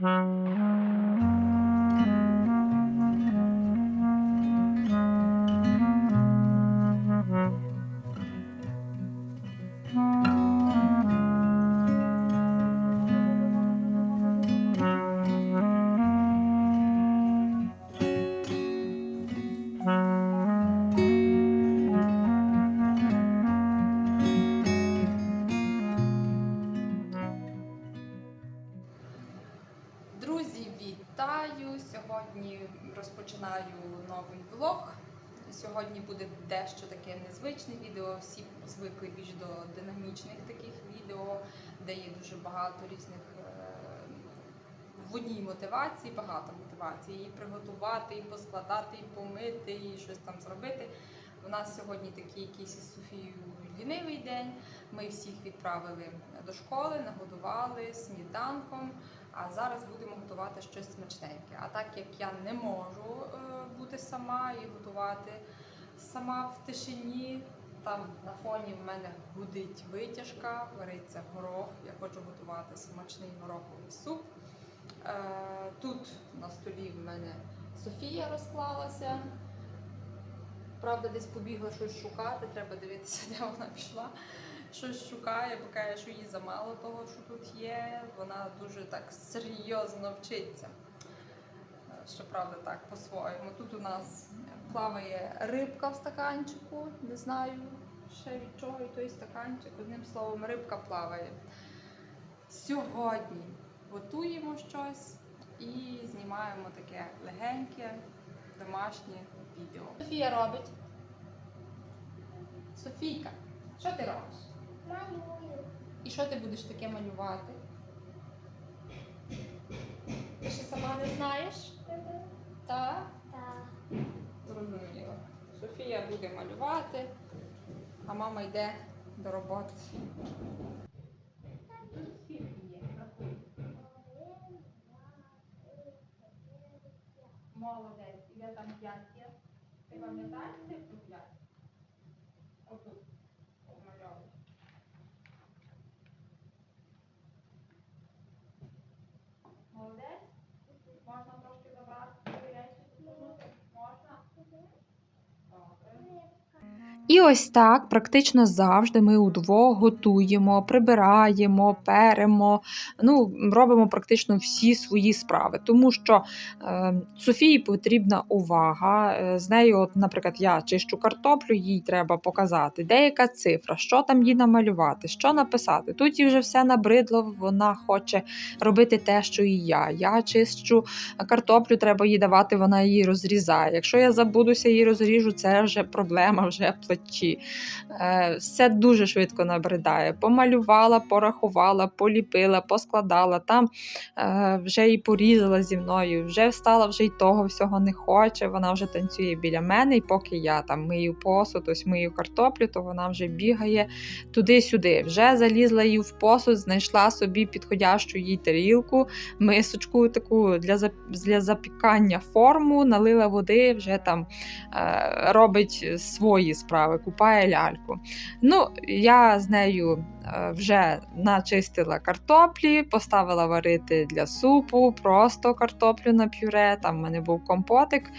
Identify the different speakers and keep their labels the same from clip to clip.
Speaker 1: Mm-hmm. Сьогодні буде дещо таке незвичне відео. Всі звикли більш до динамічних таких відео, де є дуже багато різних е, в одній мотивації, багато мотивацій. І приготувати, і поскладати, і помити, і щось там зробити. У нас сьогодні такий якийсь із Софією лінивий день. Ми всіх відправили до школи, нагодували сніданком. А зараз будемо готувати щось смачненьке. А так як я не можу е, бути сама і готувати сама в тишині, там на фоні в мене гудить витяжка, вариться горох. Я хочу готувати смачний гороховий суп. Е, Тут на столі в мене Софія розклалася. Правда, десь побігла щось шукати, треба дивитися, де вона пішла. Щось шукає, каже, що їй замало того, що тут є. Вона дуже так серйозно вчиться. Щоправда, так, по-своєму. Тут у нас плаває рибка в стаканчику, не знаю ще від чого і той стаканчик. Одним словом, рибка плаває. Сьогодні готуємо щось і знімаємо таке легеньке домашнє відео. Софія робить. Софійка, що ти робиш?
Speaker 2: Малюю.
Speaker 1: І що ти будеш таке малювати? Ти ще сама не знаєш? Так?
Speaker 2: Так.
Speaker 1: Зрозуміло. Софія буде малювати, а мама йде до роботи. Молодець, я там п'ять є. Ти пам'ятаєш цифру п'ять? Отут. Помальовуй. Молодець? Можна трошки забрати свої речі? Можна? Добре.
Speaker 3: І ось так практично завжди ми удвох готуємо, прибираємо, перемо, ну, робимо практично всі свої справи. Тому що е, Софії потрібна увага. Е, з нею, от, наприклад, я чищу картоплю, їй треба показати, деяка цифра, що там їй намалювати, що написати. Тут їй вже все набридло, вона хоче робити те, що і я. Я чищу картоплю, треба їй давати, вона її розрізає. Якщо я забудуся її розріжу, це вже проблема, вже плачі. Е, Все дуже швидко набридає. Помалювала, порахувала, поліпила, поскладала. Там е, вже і порізала зі мною, вже встала, вже й того всього не хоче. Вона вже танцює біля мене, і поки я там мию посуд, ось мию картоплю, то вона вже бігає туди-сюди. Вже залізла її в посуд, знайшла собі підходящу їй тарілку, мисочку таку для, для запікання форму, налила води, вже там е, робить свої справи, купає ляльку. Ну, я з нею е, вже начистила картоплі, поставила варити для супу, просто картоплю на пюре. Там в мене був компотик,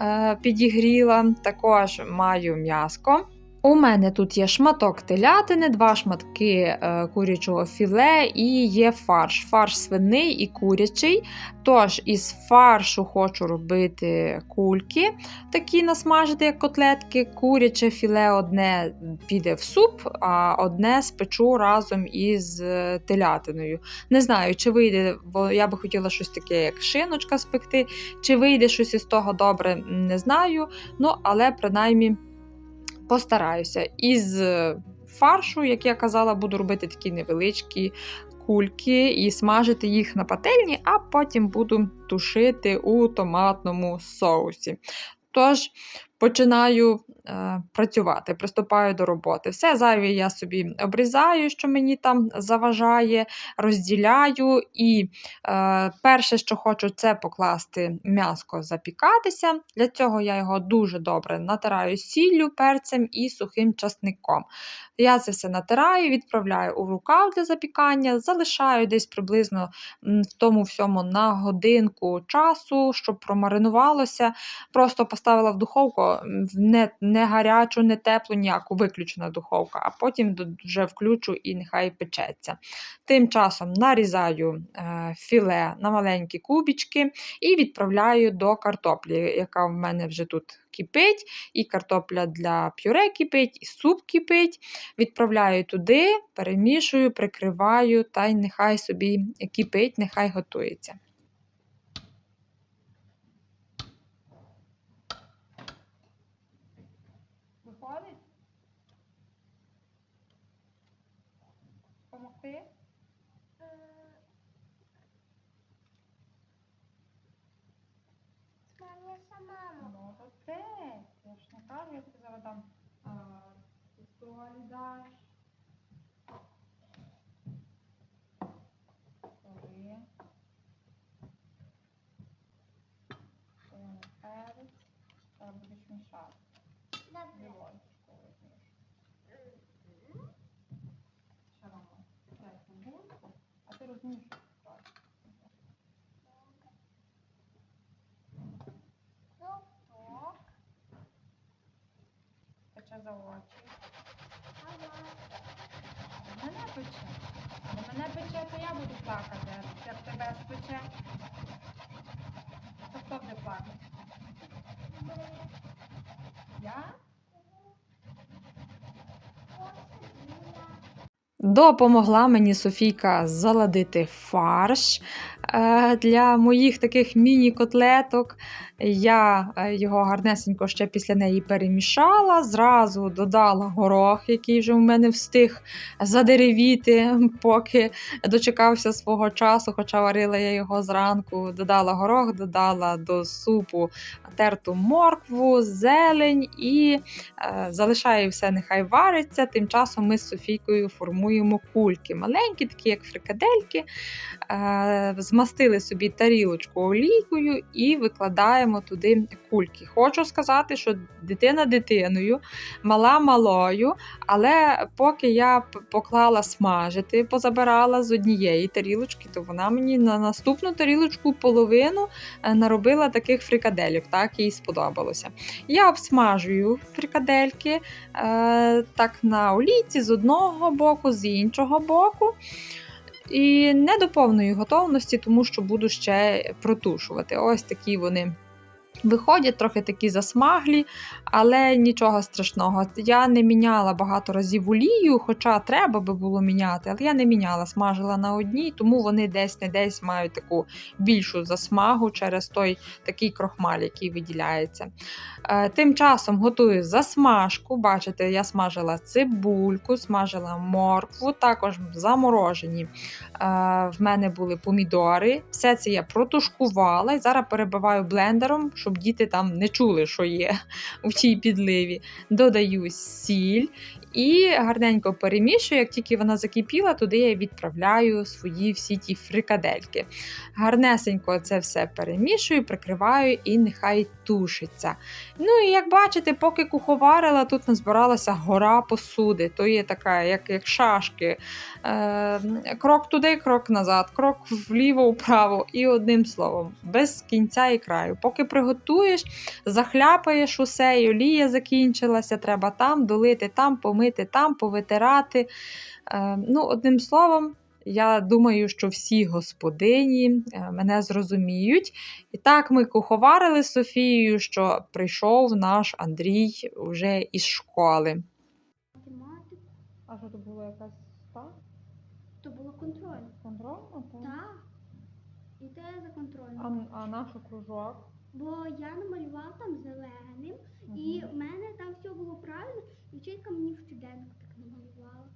Speaker 3: е, підігріла. Також маю м'яско. У мене тут є шматок телятини, два шматки е, курячого філе і є фарш. Фарш свиний і курячий. Тож із фаршу хочу робити кульки, такі насмажити, як котлетки. Куряче філе одне піде в суп, а одне спечу разом із е, телятиною. Не знаю, чи вийде, бо я би хотіла щось таке, як шиночка спекти, чи вийде щось із того добре, не знаю. Ну, але принаймні постараюся. Із е, фаршу, як я казала, буду робити такі невеличкі кульки і смажити їх на пательні, а потім буду тушити у томатному соусі. Тож, починаю е, працювати, приступаю до роботи. Все зайве я собі обрізаю, що мені там заважає, розділяю. І е, перше, що хочу, це покласти м'яско запікатися. Для цього я його дуже добре натираю сіллю, перцем і сухим часником. Я це все натираю, відправляю у рукав для запікання, залишаю десь приблизно в тому всьому на годинку часу, щоб промаринувалося. Просто поставила в духовку не, не гарячу, не теплу, ніяку виключена духовка, а потім вже включу і нехай печеться. Тим часом нарізаю е, філе на маленькі кубічки і відправляю до картоплі, яка в мене вже тут кипить, і картопля для пюре кипить, і суп кипить. Відправляю туди, перемішую, прикриваю та й нехай собі кипить, нехай готується.
Speaker 1: Виходить? Помогти? Молодець. Я ж не кажу, я тобі зараз дам а, пістолі даш. Сори. Солоний перець. Зараз будеш мішати. Лівонечко візьмеш. Ще вам дай цибульку, а ти розмішуєш. За очі. Мене пече. Але мене пече, то я буду плакати. Як тебе спече, то хто буде плакати? Я?
Speaker 3: Допомогла мені Софійка заладити фарш для моїх таких міні-котлеток. Я е, його гарнесенько ще після неї перемішала, зразу додала горох, який вже в мене встиг задеревіти, поки дочекався свого часу, хоча варила я його зранку. Додала горох, додала до супу терту моркву, зелень і е, залишаю все, нехай вариться. Тим часом ми з Софійкою формуємо кульки. Маленькі, такі як фрикадельки. Е, змастили собі тарілочку олійкою і викладаємо туди кульки. Хочу сказати, що дитина дитиною, мала малою, але поки я поклала смажити, позабирала з однієї тарілочки, то вона мені на наступну тарілочку половину е, наробила таких фрикадельок, так їй сподобалося. Я обсмажую фрикадельки е, так на олійці з одного боку, з іншого боку. І не до повної готовності, тому що буду ще протушувати. Ось такі вони виходять, трохи такі засмаглі, але нічого страшного. Я не міняла багато разів олію, хоча треба би було міняти, але я не міняла, смажила на одній, тому вони десь не десь мають таку більшу засмагу через той такий крохмаль, який виділяється. Е, Тим часом готую засмажку. Бачите, я смажила цибульку, смажила моркву, також заморожені. Е, В мене були помідори. Все це я протушкувала і зараз перебиваю блендером, щоб діти там не чули, що є у цій підливі. Додаю сіль і гарненько перемішую. Як тільки вона закипіла, туди я відправляю свої всі ті фрикадельки. Гарнесенько це все перемішую, прикриваю і нехай тушиться. Ну і як бачите, поки куховарила, тут назбиралася гора посуди. То є така, як, як шашки. Е, крок туди, крок назад, крок вліво, вправо. І одним словом, без кінця і краю. Поки приготуєш, захляпаєш усе, і олія закінчилася, треба там долити, там помити, там повитирати. Е, ну, одним словом. Я думаю, що всі господині е, мене зрозуміють. І так ми куховарили з Софією, що прийшов наш Андрій вже із школи.
Speaker 1: А що то було якась так?
Speaker 2: то було контрольно.
Speaker 1: Контрольно?
Speaker 2: Так. І те за
Speaker 1: А, а наш кружок?
Speaker 2: Бо я намалював там зеленим, і в мене там все було правильно, і вчителька мені в щоденник так намалювала.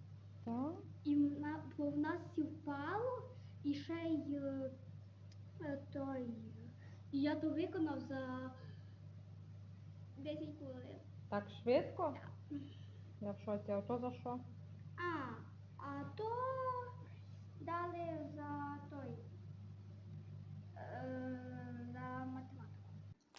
Speaker 1: Так.
Speaker 2: І в на- бо в нас впало, і ще й е, е, той. І я то виконав за 10 хвилин.
Speaker 3: Так швидко?
Speaker 2: Так.
Speaker 3: Я в шоці, а то за що?
Speaker 2: А, а то дали за той. Е.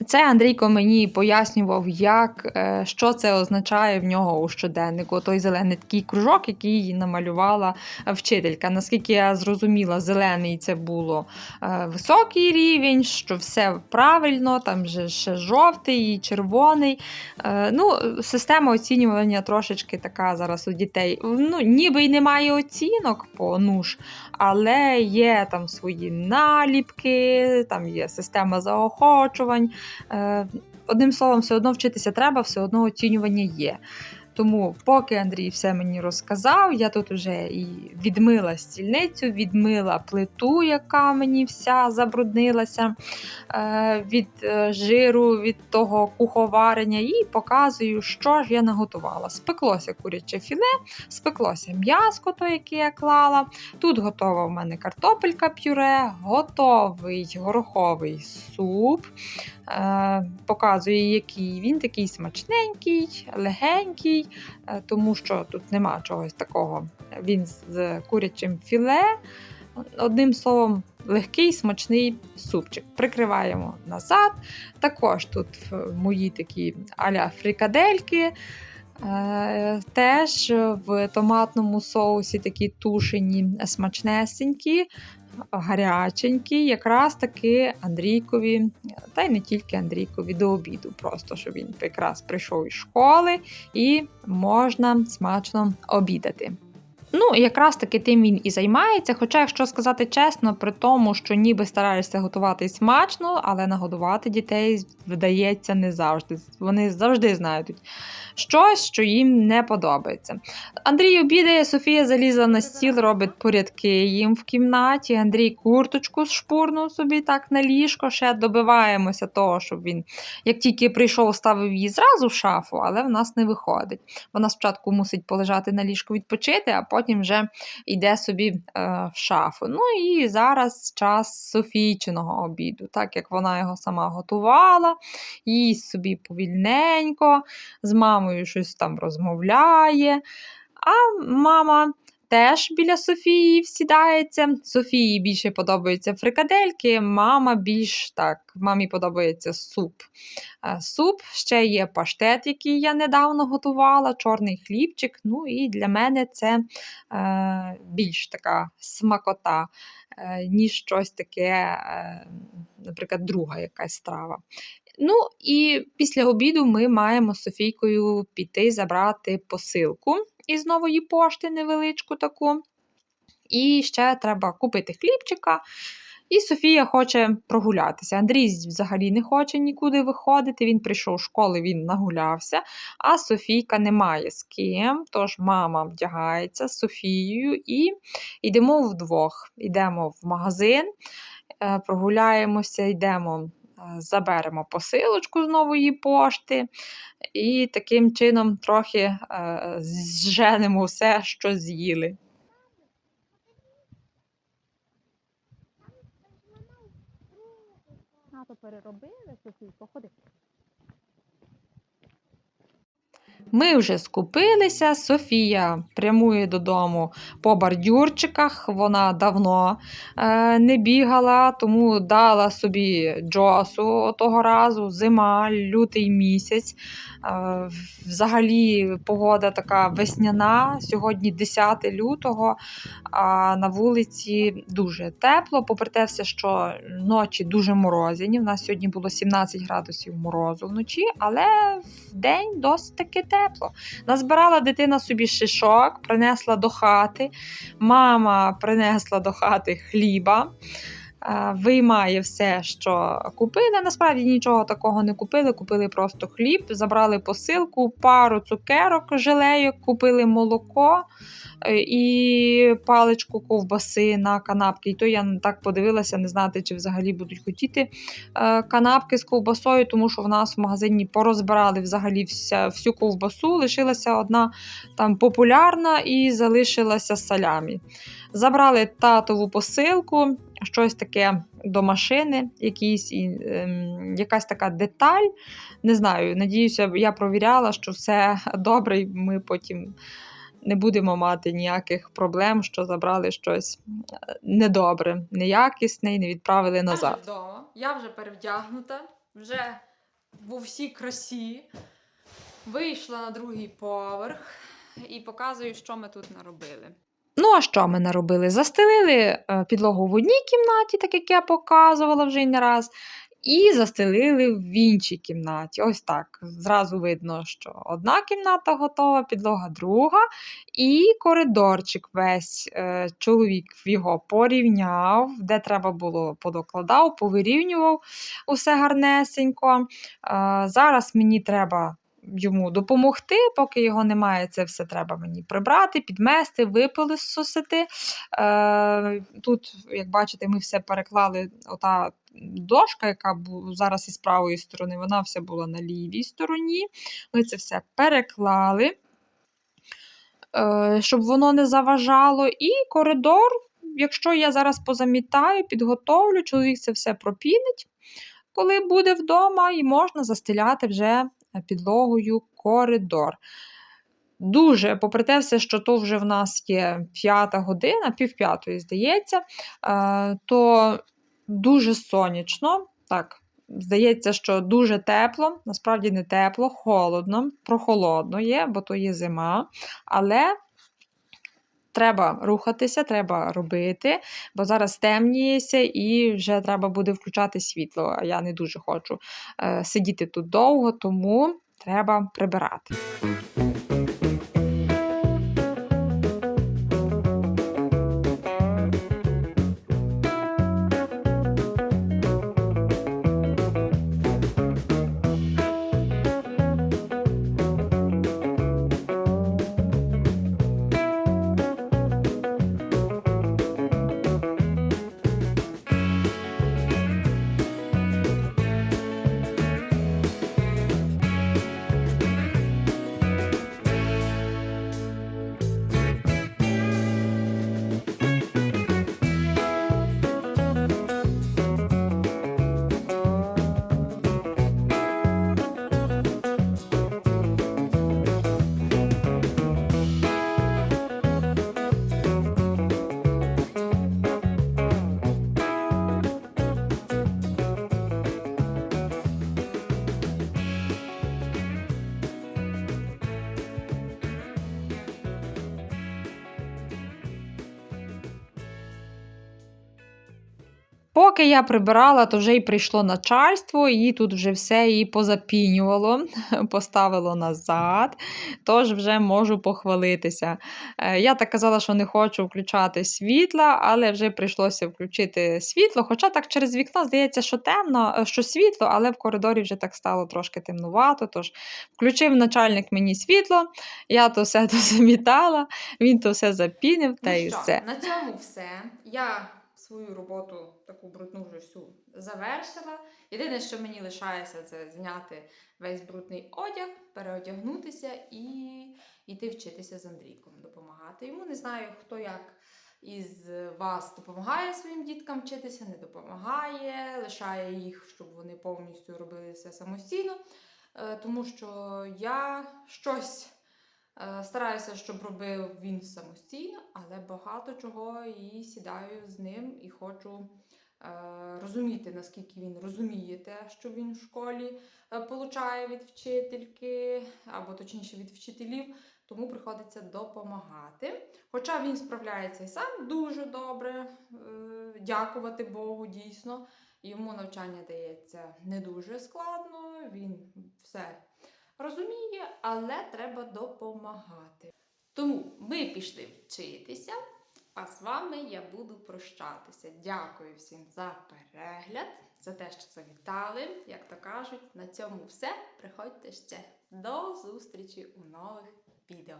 Speaker 3: Це Андрійко мені пояснював, як, е, що це означає в нього у щоденнику. Той зелений такий кружок, який намалювала вчителька. Наскільки я зрозуміла, зелений це було е, високий рівень, що все правильно, там же ще жовтий і червоний. Е, Ну, система оцінювання трошечки така зараз у дітей. Ну, ніби й немає оцінок по НУШ, але є там свої наліпки, там є система заохочувань. Е, Одним словом, все одно вчитися треба, все одно оцінювання є. Тому, поки Андрій все мені розказав, я тут вже і відмила стільницю, відмила плиту, яка мені вся забруднилася е, від е, жиру, від того куховарення, і показую, що ж я наготувала. Спеклося куряче філе, спеклося м'яско, то, яке я клала. Тут готова в мене картопелька пюре, готовий гороховий суп. Е, Показую, який він такий смачненький, легенький, е, тому що тут нема чогось такого. Він з курячим філе. Одним словом, легкий смачний супчик. Прикриваємо назад. Також тут е, мої такі аля фрикадельки. Е, Теж в томатному соусі такі тушені, смачнесенькі, гаряченькі, якраз таки Андрійкові, та й не тільки Андрійкові, до обіду, просто щоб він якраз прийшов із школи і можна смачно обідати. Ну, якраз таки тим він і займається. Хоча, якщо сказати чесно, при тому, що ніби стараєшся готувати смачно, але нагодувати дітей вдається не завжди. Вони завжди знайдуть щось, що їм не подобається. Андрій обідає, Софія залізла на стіл, робить порядки їм в кімнаті. Андрій курточку шпурнув собі так на ліжко. Ще добиваємося того, щоб він, як тільки прийшов, ставив її зразу в шафу, але в нас не виходить. Вона спочатку мусить полежати на ліжку відпочити, а потім вже йде собі е, в шафу. Ну і зараз час Софійчиного обіду, так як вона його сама готувала, їсть собі повільненько, з мамою щось там розмовляє. А мама. Теж біля Софії всідається. Софії більше подобаються фрикадельки, мама більш так, мамі подобається суп. Е, Суп, ще є паштет, який я недавно готувала, чорний хлібчик. Ну і для мене це е, більш така смакота, е, ніж щось таке, е, наприклад, друга якась страва. Ну і після обіду ми маємо з Софійкою піти забрати посилку із нової пошти, невеличку таку. І ще треба купити хлібчика. І Софія хоче прогулятися. Андрій взагалі не хоче нікуди виходити. Він прийшов з школи, він нагулявся, а Софійка не має з ким. Тож мама вдягається з Софією і йдемо вдвох. Йдемо в магазин, е, прогуляємося, йдемо. Е, Заберемо посилочку з нової пошти, і таким чином трохи е, зженемо все, що з'їли.
Speaker 4: Переробили, Софійко, ходи.
Speaker 3: Ми вже скупилися. Софія прямує додому по бордюрчиках. Вона давно е, не бігала, тому дала собі джосу того разу. Зима, лютий місяць. Е, взагалі погода така весняна. Сьогодні 10 лютого, а на вулиці дуже тепло. Попри те, все, що ночі дуже морозяні. У нас сьогодні було 17 градусів морозу вночі, але в день досить таки тепло. Назбирала дитина собі шишок, принесла до хати. Мама принесла до хати хліба. Виймає все, що купили. Насправді нічого такого не купили. Купили просто хліб, забрали посилку, пару цукерок, желейок, купили молоко е, і паличку ковбаси на канапки. І то я так подивилася, не знати, чи взагалі будуть хотіти е, канапки з ковбасою, тому що в нас в магазині порозбирали взагалі всю ковбасу. Лишилася одна там популярна і залишилася салямі. Забрали татову посилку, щось таке до машини, якісь, і, ем, якась така деталь. Не знаю, надіюся, я провіряла, що все добре, і ми потім не будемо мати ніяких проблем, що забрали щось е, недобре, неякісне і не відправили
Speaker 1: Я вже
Speaker 3: назад.
Speaker 1: вдома, я вже перевдягнута, вже в всій красі. Вийшла на другий поверх і показую, що ми тут наробили.
Speaker 3: Ну, а що ми наробили? Застелили е, підлогу в одній кімнаті, так як я показувала вже не раз, і застелили в іншій кімнаті. Ось так. Зразу видно, що одна кімната готова, підлога друга, і коридорчик весь е, чоловік його порівняв, де треба було, подокладав, повирівнював усе гарнесенько. Е, зараз мені треба йому допомогти, поки його немає, це все треба мені прибрати, підмести, випилисосити. Е, тут, як бачите, ми все переклали. Ота дошка, яка зараз із правої сторони, вона вся була на лівій стороні. Ми це все переклали, е, щоб воно не заважало. І коридор, якщо я зараз позамітаю, підготовлю, чоловік це все пропінить, коли буде вдома, і можна застеляти вже підлогою коридор. Дуже, попри те, все, що то вже в нас є п'ята година, півп'ятої, здається, е, то дуже сонячно. Так, здається, що дуже тепло, насправді не тепло, холодно, прохолодно є, бо то є зима. Але треба рухатися, треба робити, бо зараз темніється і вже треба буде включати світло. Я не дуже хочу е, сидіти тут довго, тому треба прибирати. Поки я прибирала, то вже й прийшло начальство, і тут вже все її позапінювало, поставило назад. Тож вже можу похвалитися. Е, Я так казала, що не хочу включати світла, але вже прийшлося включити світло. Хоча так через вікно здається, що темно, е, що світло, але в коридорі вже так стало трошки темнувато. Тож включив начальник мені світло, я то все то замітала, він то все запінив та
Speaker 1: Ну
Speaker 3: і
Speaker 1: що,
Speaker 3: все.
Speaker 1: На цьому все. Я свою роботу таку брудну вже всю завершила. Єдине, що мені лишається, це зняти весь брудний одяг, переодягнутися і йти вчитися з Андрійком, допомагати йому. Не знаю, хто як із вас допомагає своїм діткам вчитися, не допомагає, лишає їх, щоб вони повністю робили все самостійно. Е, Тому що я щось Стараюся, щоб робив він самостійно, але багато чого і сідаю з ним і хочу е, розуміти, наскільки він розуміє те, що він в школі е, получає від вчительки, або точніше від вчителів, тому приходиться допомагати. Хоча він справляється і сам дуже добре, е, дякувати Богу, дійсно. Йому навчання дається не дуже складно, він все розуміє, але треба допомагати. Тому ми пішли вчитися, а з вами я буду прощатися. Дякую всім за перегляд, за те, що завітали. Як то кажуть, на цьому все. Приходьте ще. До зустрічі у нових відео.